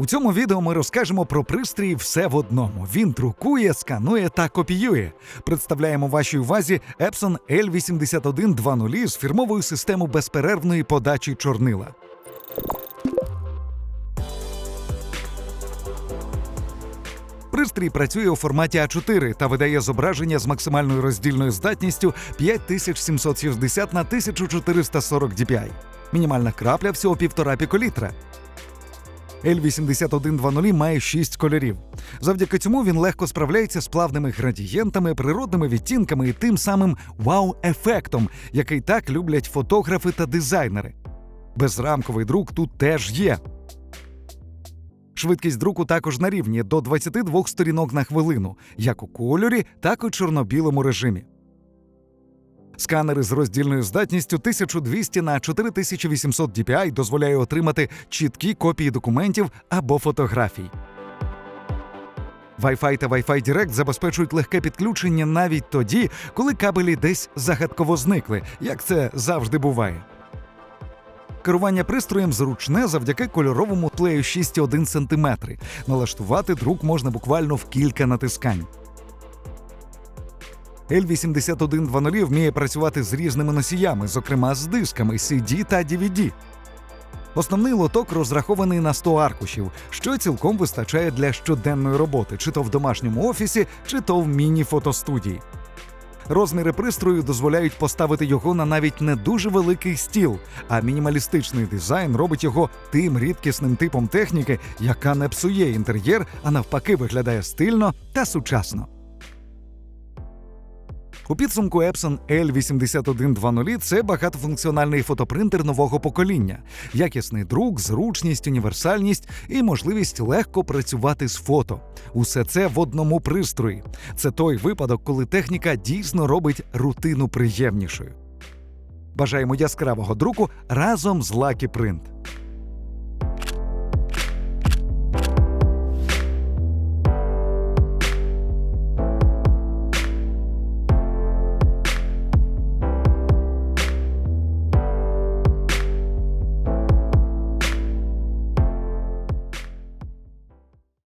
У цьому відео ми розкажемо про пристрій все в одному. Він друкує, сканує та копіює. Представляємо вашій увазі Epson L8120 з фірмовою системою безперервної подачі чорнила. Пристрій працює у форматі А4 та видає зображення з максимальною роздільною здатністю 5760 на 1440 dpi. Мінімальна крапля всього 1,5 піколітра. L8120 має 6 кольорів. Завдяки цьому він легко справляється з плавними градієнтами, природними відтінками і тим самим вау-ефектом, який так люблять фотографи та дизайнери. Безрамковий друк тут теж є. Швидкість друку також на рівні до 22 сторінок на хвилину, як у кольорі, так і чорно-білому режимі. Сканери з роздільною здатністю 1200 на 4800 dpi дозволяє отримати чіткі копії документів або фотографій. Wi-Fi та Wi-Fi Direct забезпечують легке підключення навіть тоді, коли кабелі десь загадково зникли, як це завжди буває. Керування пристроєм зручне завдяки кольоровому плею 6,1 см. Налаштувати друк можна буквально в кілька натискань. L8120 вміє працювати з різними носіями, зокрема з дисками CD та DVD. Основний лоток розрахований на 100 аркушів, що цілком вистачає для щоденної роботи, чи то в домашньому офісі, чи то в міні-фотостудії. Розміри пристрою дозволяють поставити його на навіть не дуже великий стіл, а мінімалістичний дизайн робить його тим рідкісним типом техніки, яка не псує інтер'єр, а навпаки виглядає стильно та сучасно. У підсумку Epson L8120 це багатофункціональний фотопринтер нового покоління, якісний друк, зручність, універсальність і можливість легко працювати з фото. Усе це в одному пристрої. Це той випадок, коли техніка дійсно робить рутину приємнішою. Бажаємо яскравого друку разом з Lucky Print.